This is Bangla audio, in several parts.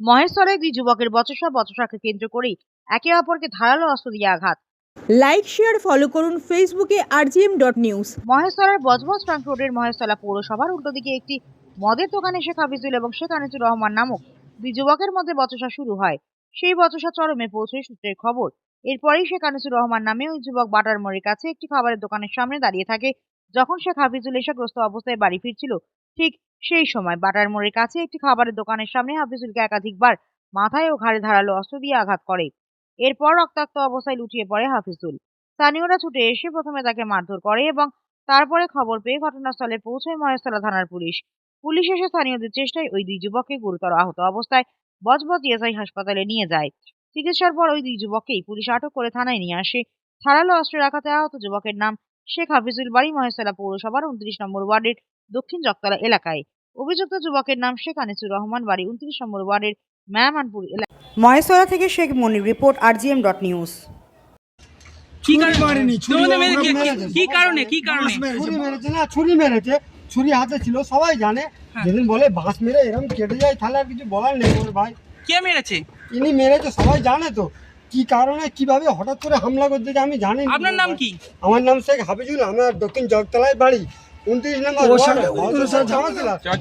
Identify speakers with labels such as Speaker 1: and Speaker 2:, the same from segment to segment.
Speaker 1: মহেশ্বরে দুই যুবকের বচসা বচসাকে কেন্দ্র করেই একে অপরকে ধারালো অস্ত্র দিয়ে আঘাত।
Speaker 2: লাইক শেয়ার ফলো করুন ফেসবুকে আরজিএম ডট নিউজ
Speaker 1: মহেশ্বরের বজবজ ট্রাঙ্ক রোডের মহেশতলা পৌরসভার উল্টো দিকে একটি মদের দোকানে শেখ হাফিজুল এবং শেখ আনিসুর রহমান নামক দুই যুবকের মধ্যে বচসা শুরু হয়। সেই বচসা চরমে পৌঁছয় সূত্রের খবর এরপরেই শেখ আনিসুর রহমান নামে ওই যুবক বাটার মোড়ের কাছে একটি খাবারের দোকানের সামনে দাঁড়িয়ে থাকে। যখন শেখ হাফিজুল এসে গ্রস্ত অবস্থায় বাড়ি ফিরছিল ঠিক সেই সময় বাটার মোড়ের কাছে একটি খাবারের দোকানের সামনে হাফিজুলকে একাধিকবার মাথায় ও ঘাড়ে ধারালো অস্ত্র দিয়ে আঘাত করে। এরপর রক্তাক্ত অবস্থায় লুটিয়ে পড়ে হাফিজুল। স্থানীয়রা ছুটে এসে প্রথমে তাকে মারধর করে এবং তারপরে খবর পেয়ে ঘটনাস্থলে পৌঁছয় মহেশতলা থানার পুলিশ। পুলিশ এসে স্থানীয়দের চেষ্টায় ওই দুই যুবককে গুরুতর আহত অবস্থায় বজবজ ইএসআই হাসপাতালে নিয়ে যায়। চিকিৎসার পর ওই দুই যুবককেই পুলিশ আটক করে থানায় নিয়ে আসে। ধারালো অস্ত্রের আঘাতে আহত যুবকের নাম শেখ হাফিজুল বাড়ি মহেশতলা পৌরসভার উনত্রিশ নম্বর ওয়ার্ডের দক্ষিণ জগতলা এলাকায়। অভিযুক্ত যুবকের নাম শেখ আনিসুর রহমান বাড়ি উনত্রিশ নম্বর ওয়ার্ডের ম্যামানপুর এলাকায়
Speaker 2: মহেশতলা থেকে Sheikh Monir report RGM dot news.
Speaker 3: কি কারণে?
Speaker 4: মারেনি, ছুরি
Speaker 3: তোমাদের
Speaker 4: ওরা
Speaker 3: মেরে- কি- কারণে? কি কারণে?
Speaker 4: ছুরি মেরেছে না? ছুরি মেরেছে। ছুরি হাতে ছিল সবাই জানে। যেদিন বলে বাঁশ মেরে এরকম কেটে যায় তাহলে আর কিছু বলার নেই ওর ভাই।
Speaker 3: কে মেরেছে?
Speaker 4: ইনি মেরেছে সবাই জানে তো। কি কারণে কীভাবে হঠাৎ করে হামলা করতে আমি জানি
Speaker 3: আপনার নাম কি?
Speaker 4: আমার নাম শেখ হাফিজুল আমার দক্ষিণ জগতলায় বাড়ি। উনত্রিশ নম্বর।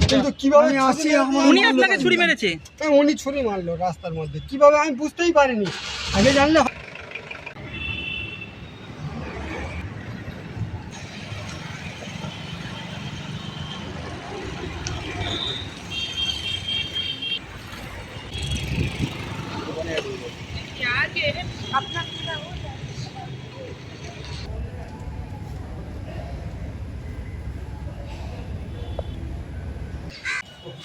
Speaker 4: কিন্তু কীভাবে ছুরি মেরে-
Speaker 3: উনি আপনাকে ছুরি মেরেছে?
Speaker 4: হ্যাঁ, উনি ছুরি মারলো রাস্তার মধ্যে। কীভাবে আমি বুঝতেই পারিনি। আগে জানলে